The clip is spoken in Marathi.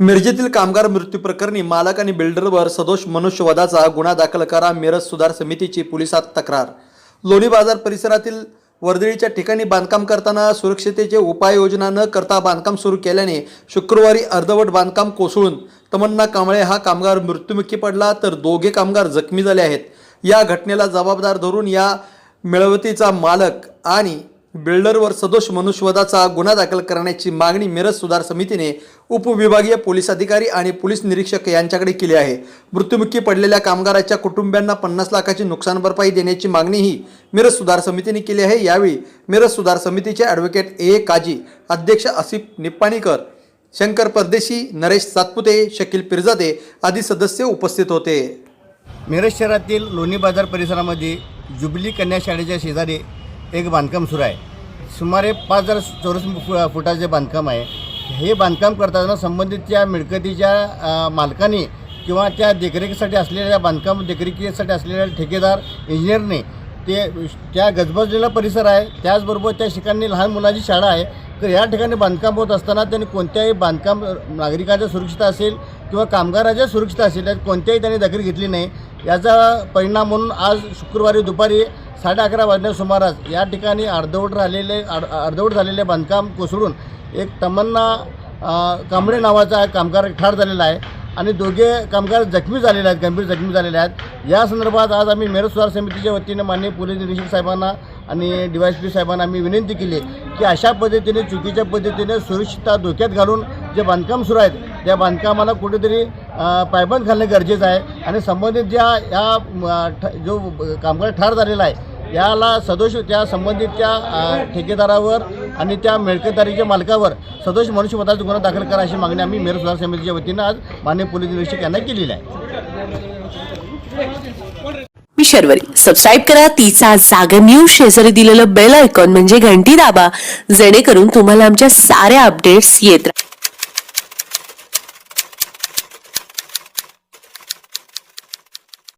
मिरजेतील कामगार मृत्यू प्रकरणी मालक आणि बिल्डरवर सदोष मनुष्यवधाचा गुन्हा दाखल करा मिरज सुधार समितीची पोलिसात तक्रार. लोणी बाजार परिसरातील वर्दळीच्या ठिकाणी बांधकाम करताना सुरक्षितेचे उपाययोजना न करता बांधकाम सुरू केल्याने शुक्रवारी अर्धवट बांधकाम कोसळून तमन्ना कांबळे हा कामगार मृत्युमुखी पडला तर दोघे कामगार जखमी झाले आहेत. या घटनेला जबाबदार धरून या मिळवतीचा मालक आणि बिल्डरवर सदोष मनुष्यवधाचा गुन्हा दाखल करण्याची मागणी मिरज सुधार समितीने उपविभागीय पोलीस अधिकारी आणि पोलीस निरीक्षक यांच्याकडे केली आहे. मृत्युमुखी पडलेल्या कामगाराच्या कुटुंबियांना पन्नास लाखाची नुकसान भरपाई देण्याची मागणीही मिरज सुधार समितीने केली आहे. यावेळी मिरज सुधार समितीचे ॲडव्होकेट ए. काजी अध्यक्ष आसिफ निप्पाणीकर शंकर परदेशी नरेश सातपुते शकील पिरजादे आदी सदस्य उपस्थित होते. मिरज शहरातील लोणी बाजार परिसरामध्ये जुबली कन्या शाळेच्या शेजारी एक बांधकाम सुरू आहे. सुमारे पाच हजार चौरस फु फुटाचे बांधकाम आहे हे बांधकाम करताना संबंधित मिळकतीच्या मालकाने किंवा त्या देखरेखीसाठी असलेल्या बांधकाम देखरेखीसाठी असलेल्या ठेकेदार इंजिनियरने ते त्या गजबजलेला परिसर आहे. त्याचबरोबर त्या ठिकाणी लहान मुलाची शाळा आहे. तर या ठिकाणी बांधकाम होत असताना त्यांनी कोणत्याही बांधकाम नागरिकाच्या सुरक्षित असेल किंवा कामगाराच्या सुरक्षित असेल यात कोणत्याही त्यांनी दखल घेतली नाही. याचा परिणाम म्हणून आज शुक्रवारी दुपारी साडे अकरा वाजल्या सुमारास या ठिकाणी अर्धवट राहिलेले अर्ध अर्धवट झालेले बांधकाम कोसळून एक तमन्ना कांबळे नावाचा कामगार ठार झालेला आहे आणि दोघे कामगार जखमी झालेले आहेत गंभीर जखमी झालेले आहेत. या संदर्भात आज आम्ही मेरठ सुधार समितीच्या वतीने माननीय पोलीस निरीक्षक साहेबांना आणि डी वाय पी साहेबांना आम्ही विनंती केली की अशा पद्धतीने चुकीच्या पद्धतीने सुरक्षितता धोक्यात घालून जे बांधकाम सुरू आहेत त्या बांधकामाला कुठेतरी पायबंद घालणे गरजेचं आहे. आणि संबंधित ज्या या ठ- जो कामगार ठार झालेला आहे याला सदोष त्या संबंधित त्या ठेकेदारावर आणि त्या मिळकतदारीच्या मालकावर सदोष मनुष्यवधाचा गुन्हा दाखल करा अशी मागणी आम्ही मेरठ सुधार समितीच्या वतीनं आज माननीय पोलीस निरीक्षक यांना केलेली आहे. मी शर्वरी. सबस्क्राईब करा. तिचा जागर न्यूज शेजारी दिलेलं बेल आयकॉन म्हणजे घंटी दाबा. जेणेकरून तुम्हाला आमच्या साऱ्या अपडेट्स येत राहतात